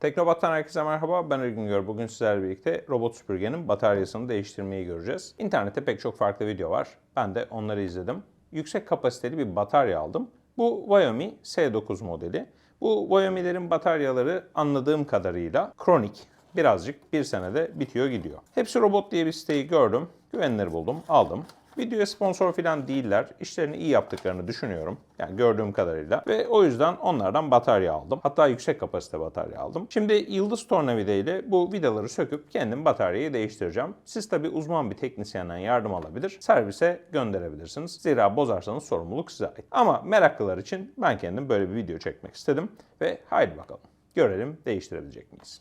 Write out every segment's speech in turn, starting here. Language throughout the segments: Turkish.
Teknobat'tan herkese merhaba. Ben Ergün Gör. Bugün sizlerle birlikte robot süpürgenin bataryasını değiştirmeyi göreceğiz. İnternette pek çok farklı video var. Ben de onları izledim. Yüksek kapasiteli bir batarya aldım. Bu Xiaomi S9 modeli. Bu Xiaomi'lerin bataryaları anladığım kadarıyla kronik. Birazcık bir senede bitiyor gidiyor. Hepsi Robot diye bir siteyi gördüm. Güvenilir buldum, aldım. Videoya sponsor falan değiller. İşlerini iyi yaptıklarını düşünüyorum. Yani gördüğüm kadarıyla. Ve o yüzden onlardan batarya aldım. Hatta yüksek kapasite batarya aldım. Şimdi Yıldız Tornavida ile bu vidaları söküp kendim bataryayı değiştireceğim. Siz tabi uzman bir teknisyenden yardım alabilir. Servise gönderebilirsiniz. Zira bozarsanız sorumluluk size ait. Ama meraklılar için ben kendim böyle bir video çekmek istedim. Ve haydi bakalım. Görelim değiştirebilecek miyiz?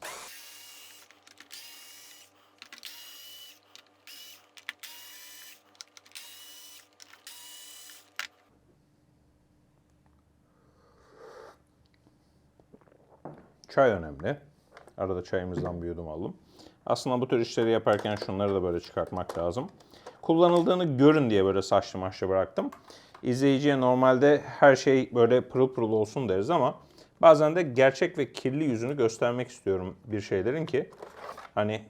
Çay önemli. Arada çayımızdan bir yudum aldım. Aslında bu tür işleri yaparken şunları da böyle çıkartmak lazım. Kullanıldığını görün diye böyle saçlı maçlı bıraktım. İzleyiciye normalde her şey böyle pırıl pırıl olsun deriz ama bazen de gerçek ve kirli yüzünü göstermek istiyorum bir şeylerin ki hani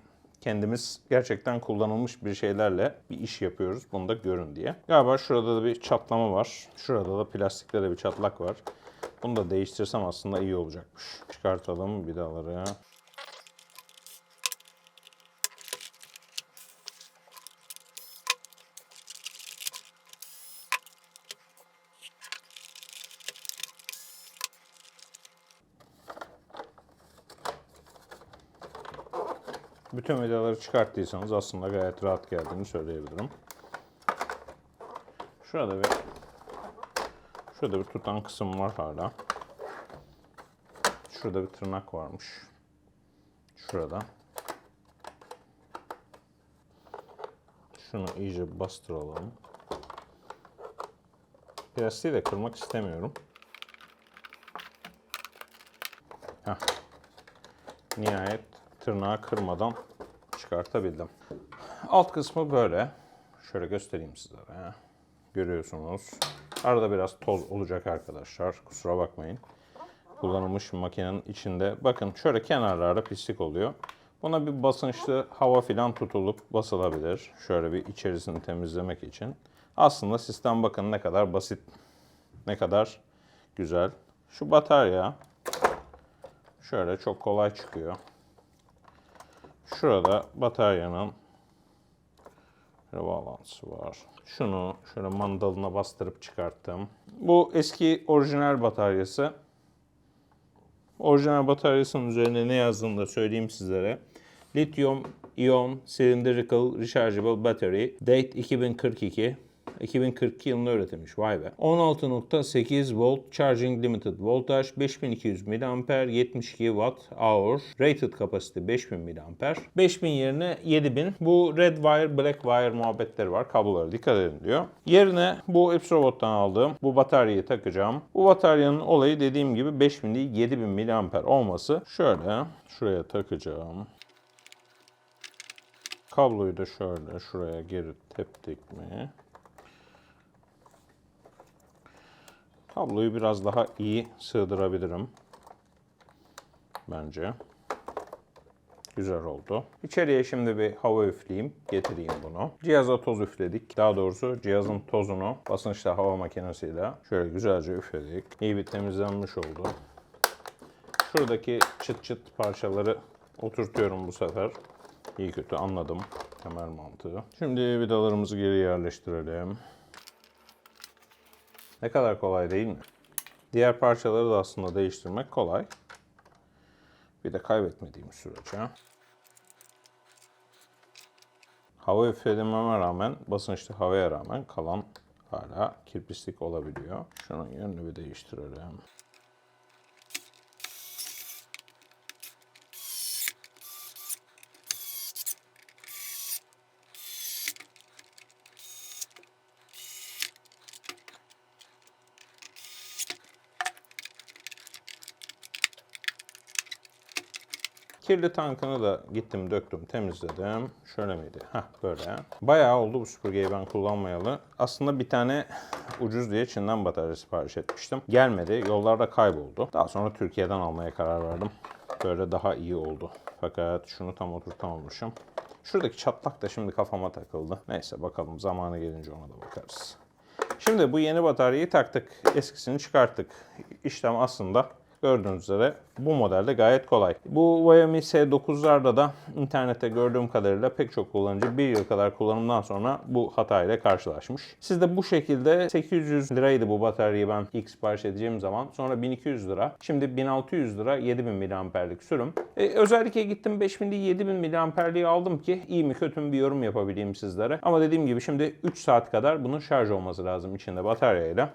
kendimiz gerçekten kullanılmış bir şeylerle bir iş yapıyoruz. Bunu da görün diye. Galiba şurada da bir çatlama var. Şurada da plastikte de bir çatlak var. Bunu da değiştirsem aslında iyi olacakmış. Çıkartalım vidaları. Bütün vidaları çıkarttıysanız aslında gayet rahat geldiğini söyleyebilirim. Şurada bir Şurada bir tutan kısım var hala. Şurada bir tırnak varmış. Şurada. Şunu iyice bastıralım. Plastiği de kırmak istemiyorum. Heh. Nihayet tırnağı kırmadan çıkartabildim. Alt kısmı böyle. Şöyle göstereyim sizlere. Görüyorsunuz. Arada biraz toz olacak arkadaşlar. Kusura bakmayın. Kullanılmış makinenin içinde. Bakın şöyle kenarlarda pislik oluyor. Buna bir basınçlı hava filan tutulup basılabilir. Şöyle bir içerisini temizlemek için. Aslında sistem bakın ne kadar basit. Ne kadar güzel. Şu batarya şöyle çok kolay çıkıyor. Şurada bataryanın Şöyle bağlantısı var. Şunu şöyle mandalına bastırıp çıkarttım. Bu eski orijinal bataryası. Orijinal bataryasının üzerine ne yazdığını da söyleyeyim sizlere. Lithium Ion Cylindrical Rechargeable Battery. Date 2042. 2042 yılında üretilmiş. Vay be. 16.8 volt charging limited voltage 5200 mAh 72 watt hour rated kapasite 5000 mAh 5000 yerine 7000 bu red wire black wire muhabbetleri var kablolara dikkat edin diyor. Yerine bu Epsrobot'tan aldığım bu bataryayı takacağım. Bu bataryanın olayı dediğim gibi 5000 değil 7000 mAh olması. Şöyle şuraya takacağım. Kabloyu da şöyle şuraya geri teptik mi? Kabloyu biraz daha iyi sığdırabilirim. Bence. Güzel oldu. İçeriye şimdi bir hava üfleyeyim. Getireyim bunu. Cihaza toz üfledik. Daha doğrusu cihazın tozunu basınçlı hava makinesiyle şöyle güzelce üfledik. İyi bir temizlenmiş oldu. Şuradaki çıt çıt parçaları oturtuyorum bu sefer. İyi kötü anladım temel mantığı. Şimdi vidalarımızı geri yerleştirelim. Ne kadar kolay değil mi? Diğer parçaları da aslında değiştirmek kolay. Bir de kaybetmediğim sürece. Hava üflememe rağmen, basınçlı havaya rağmen kalan hala kirpislik olabiliyor. Şunun yönünü bir değiştirelim. Kirli tankını da gittim döktüm temizledim. Şöyle miydi? Heh böyle. Bayağı oldu bu süpürgeyi ben kullanmayalı. Aslında bir tane ucuz diye Çin'den batarya sipariş etmiştim. Gelmedi. Yollarda kayboldu. Daha sonra Türkiye'den almaya karar verdim. Böyle daha iyi oldu. Fakat şunu tam oturtamamışım. Şuradaki çatlak da şimdi kafama takıldı. Neyse bakalım zamanı gelince ona da bakarız. Şimdi bu yeni bataryayı taktık. Eskisini çıkarttık. İşlem aslında gördüğünüz üzere bu modelde gayet kolay. Bu Xiaomi S9'larda da internette gördüğüm kadarıyla pek çok kullanıcı bir yıl kadar kullanımdan sonra bu hatayla karşılaşmış. Siz de bu şekilde 800 liraydı bu bataryayı ben ilk sipariş edeceğim zaman. Sonra 1200 lira. Şimdi 1600 lira 7000 miliamperlik sürüm. E, özellikle gittim 5000 değil 7000 miliamperliği aldım ki iyi mi kötü mü bir yorum yapabileyim sizlere. Ama dediğim gibi şimdi 3 saat kadar bunun şarj olması lazım içinde bataryayla.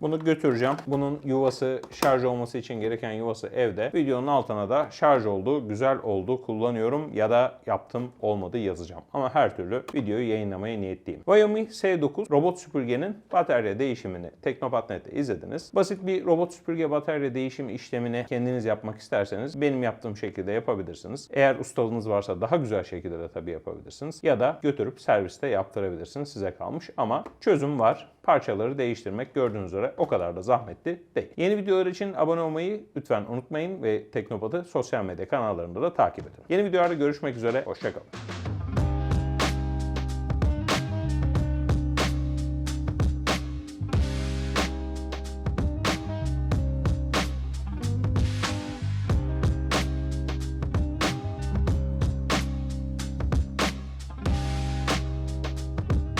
Bunu götüreceğim. Bunun yuvası şarj olması için gereken yuvası evde. Videonun altına da şarj oldu, güzel oldu, kullanıyorum ya da yaptım olmadı yazacağım. Ama her türlü videoyu yayınlamaya niyetliyim. Xiaomi S9 robot süpürgenin batarya değişimini Teknopatnet'te izlediniz. Basit bir robot süpürge batarya değişim işlemini kendiniz yapmak isterseniz benim yaptığım şekilde yapabilirsiniz. Eğer ustalığınız varsa daha güzel şekilde de tabii yapabilirsiniz. Ya da götürüp serviste yaptırabilirsiniz. Size kalmış ama çözüm var. Parçaları değiştirmek gördüğünüz üzere o kadar da zahmetli değil. Yeni videolar için abone olmayı lütfen unutmayın ve Teknopat'ı sosyal medya kanallarında da takip edin. Yeni videolarda görüşmek üzere. Hoşçakalın.